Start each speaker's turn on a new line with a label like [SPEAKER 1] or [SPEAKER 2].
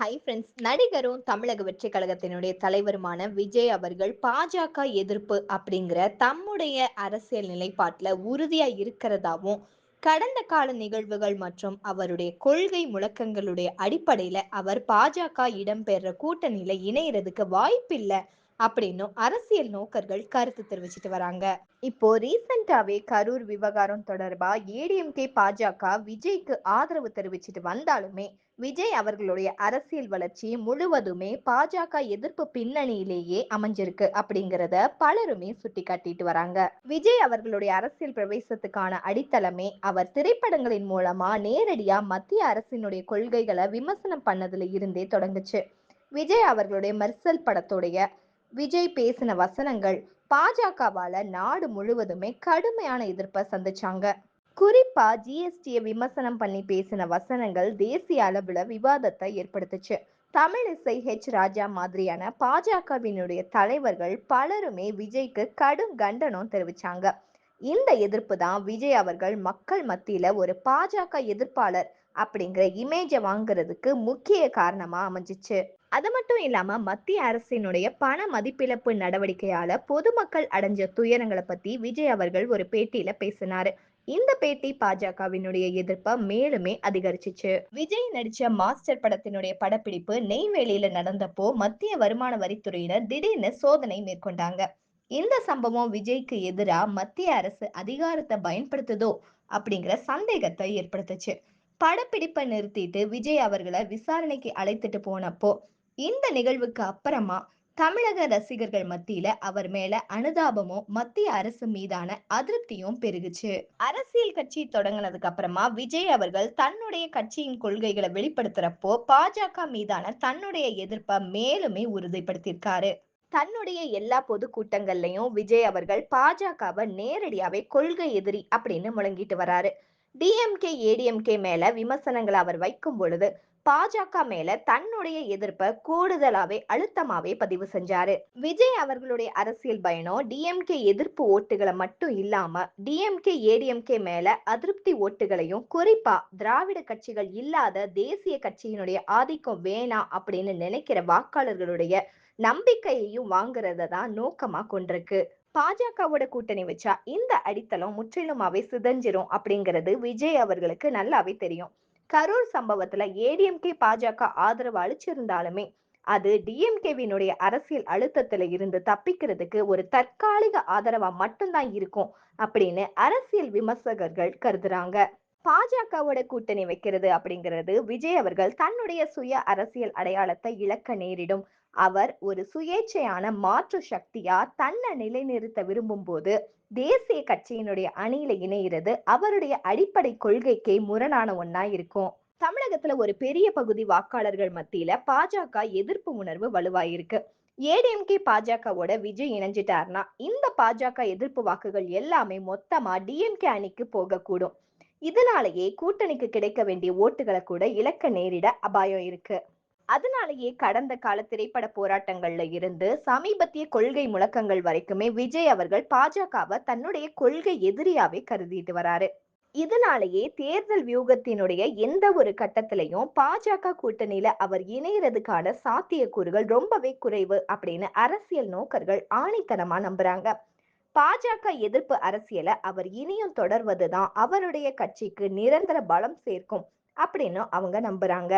[SPEAKER 1] Hi friends நடிகரும் தமிழக வெற்றி கழகத்தினுடைய தலைவருமான விஜய் அவர்கள் பாஜக எதிர்ப்பு அப்படிங்கிற தம்முடைய அரசியல் நிலைப்பாட்டில் உறுதியா இருக்கிறதாவும் கடந்த கால நிகழ்வுகள் மற்றும் அவருடைய கொள்கை முழக்கங்களுடைய அடிப்படையில அவர் பாஜக இடம்பெற கூட்டணியில இணையறதுக்கு வாய்ப்பில்லை அப்படின்னும் அரசியல் நோக்கர்கள் கருத்து தெரிவிச்சிட்டு வராங்க. இப்போ ரீசெண்டாவே கரூர் விவகாரம் தொடர்பா ஏடிஎம்கே பாஜக விஜய்க்கு ஆதரவு தெரிவிச்சிட்டு வந்தாலுமே விஜய் அவர்களுடைய அரசியல் வளர்ச்சி முழுவதுமே பாஜக எதிர்ப்பு பின்னணியிலேயே அமைஞ்சிருக்கு அப்படிங்கிறத பலருமே சுட்டி காட்டிட்டு வராங்க. விஜய் அவர்களுடைய அரசியல் பிரவேசத்துக்கான அடித்தளமே அவர் திரைப்படங்களின் மூலமா நேரடியா மத்திய அரசினுடைய கொள்கைகளை விமர்சனம் பண்ணதுல இருந்தே தொடங்குச்சு. விஜய் அவர்களுடைய மெர்சல் படத்துடைய விஜய் பேசின வசனங்கள் பாஜகவால நாடு முழுவதுமே கடுமையான எதிர்ப்பை சந்திச்சாங்க. குறிப்பா ஜிஎஸ்டியை விமர்சனம் பண்ணி பேசின வசனங்கள் தேசிய அளவுல விவாதத்தை ஏற்படுத்துச்சு. தமிழிசை ஹெச் ராஜா மாதிரியான பாஜகவினுடைய தலைவர்கள் பலருமே விஜய்க்கு கடும் கண்டனம் தெரிவிச்சாங்க. இந்த எதிர்ப்பு தான் விஜய் அவர்கள் மக்கள் மத்தியில ஒரு பாஜக எதிர்ப்பாளர் அப்படிங்கிற இமேஜை வாங்குறதுக்கு முக்கிய காரணமா அமைஞ்சிச்சு. அது மட்டும் இல்லாம மத்திய அரசினுடைய பண மதிப்பிழப்பு நடவடிக்கையால பொதுமக்கள் அடைஞ்ச துயரங்களை பத்தி விஜய் அவர்கள் ஒரு பேட்டியில பேசினாரு. இந்த பேட்டி பாஜகவினுடைய எதிர்ப்பை மேலுமே அதிகரிச்சிச்சு. விஜய் நடிச்ச மாஸ்டர் படத்தினுடைய படப்பிடிப்பு நெய்வேலியில நடந்தப்போ மத்திய வருமான வரித்துறையினர் திடீர்னு சோதனை மேற்கொண்டாங்க. இந்த சம்பவம் விஜய்க்கு எதிரா மத்திய அரசு அதிகாரத்தை பயன்படுத்துதோ அப்படிங்கிற சந்தேகத்தை ஏற்படுத்துச்சு. படப்பிடிப்பை நிறுத்திட்டு விஜய் அவர்களை விசாரணைக்கு அழைத்துட்டு போனப்போ இந்த நிகழ்வுக்கு அப்புறமா தமிழக ரசிகர்கள் மத்தியில அவர் மேல அனுதாபமும் மத்திய அரசு மீதான அதிருப்தியும் பெருகுச்சு. அரசியல் கட்சி தொடங்கினதுக்கு அப்புறமா விஜய் அவர்கள் தன்னுடைய கட்சியின் கொள்கைகளை வெளிப்படுத்துறப்போ பாஜக மீதான தன்னுடைய எதிர்ப்பை மேலுமே உறுதிப்படுத்தியிருக்காரு. தன்னுடைய எல்லா பொதுக்கூட்டங்கள்லயும் விஜய் அவர்கள் பாஜகவை நேரடியாவே கொள்கை எதிரி அப்படின்னு முழங்கிட்டு வராரு. டிஎம்கே ஏடிஎம்கே மேல விமர்சனங்களை அவர் வைக்கும் பொழுது பாஜக மேல தன்னுடைய எதிர்ப்பை கூடுதலாவே அழுத்தமாவே பதிவு செஞ்சாரு. விஜய் அவர்களுடைய அரசியல் பயணம் டிஎம்கே எதிர்ப்பு ஓட்டுகளை மட்டும் இல்லாம டிஎம்கே ஏடிஎம்கே மேல அதிருப்தி ஓட்டுகளையும் குறிப்பா திராவிட கட்சிகள் இல்லாத தேசிய கட்சியினுடைய ஆதிக்கம் வேணாம் அப்படின்னு நினைக்கிற வாக்காளர்களுடைய நம்பிக்கையையும் வாங்குறத தான் நோக்கமா கொண்டிருக்கு. பாஜகவோட கூட்டணி வச்சா இந்த அடித்தளம் முற்றிலுமாவே சிதஞ்சிரும் அப்படிங்கிறது விஜய் அவர்களுக்கு நல்லாவே தெரியும். கரூர் சம்பவத்துல ஏடிஎம்கே பாஜக ஆதரவு அளிச்சிருந்தாலுமே அது டிஎம்கேவினுடைய அரசியல் அழுத்தத்துல இருந்து தப்பிக்கிறதுக்கு ஒரு தற்காலிக ஆதரவா மட்டும்தான் இருக்கும் அப்படின்னு அரசியல் விமர்சகர்கள் கருதுறாங்க. பாஜகவோட கூட்டணி வைக்கிறது அப்படிங்கிறது விஜய் அவர்கள் தன்னுடைய சுய அரசியல் அடையாளத்தை இழக்க நேரிடும். அவர் ஒரு சுயேட்சையான மாற்று சக்தியா தன்னை நிலைநிறுத்த விரும்பும் போது தேசிய கட்சியினுடைய அணியில இணையிறது அவருடைய அடிப்படை கொள்கைக்கே முரணான ஒன்னா இருக்கும். தமிழகத்துல ஒரு பெரிய பகுதி வாக்காளர்கள் மத்தியில பாஜக எதிர்ப்பு உணர்வு வலுவாயிருக்கு. ஏடிஎம்கே பாஜகவோட விஜய் இணைஞ்சிட்டார்னா இந்த பாஜக எதிர்ப்பு வாக்குகள் எல்லாமே மொத்தமா டிஎம்கே அணிக்கு போகக்கூடும். இதனாலேயே கூட்டணிக்கு கிடைக்க வேண்டிய ஓட்டுகளை கூட இழக்க நேரிட அபாயம் இருக்கு. அதனாலேயே கடந்த கால திரைப்பட போராட்டங்கள்ல இருந்து சமீபத்திய கொள்கை முழக்கங்கள் வரைக்குமே விஜய் அவர்கள் பாஜகவை தன்னுடைய கொள்கை எதிரியாவே கருதிட்டு வராரு. இதனாலேயே தேர்தல் வியூகத்தினுடைய எந்த ஒரு கட்டத்திலையும் பாஜக கூட்டணியில அவர் இணையறதுக்கான சாத்தியக்கூறுகள் ரொம்பவே குறைவு அப்படின்னு அரசியல் நோக்கர்கள் ஆணித்தனமா நம்புறாங்க. பாஜக எதிர்ப்பு அரசியலை அவர் இனியும் தொடர்வதுதான் அவருடைய கட்சிக்கு நிரந்தர பலம் சேர்க்கும் அப்படின்னு அவங்க நம்புறாங்க.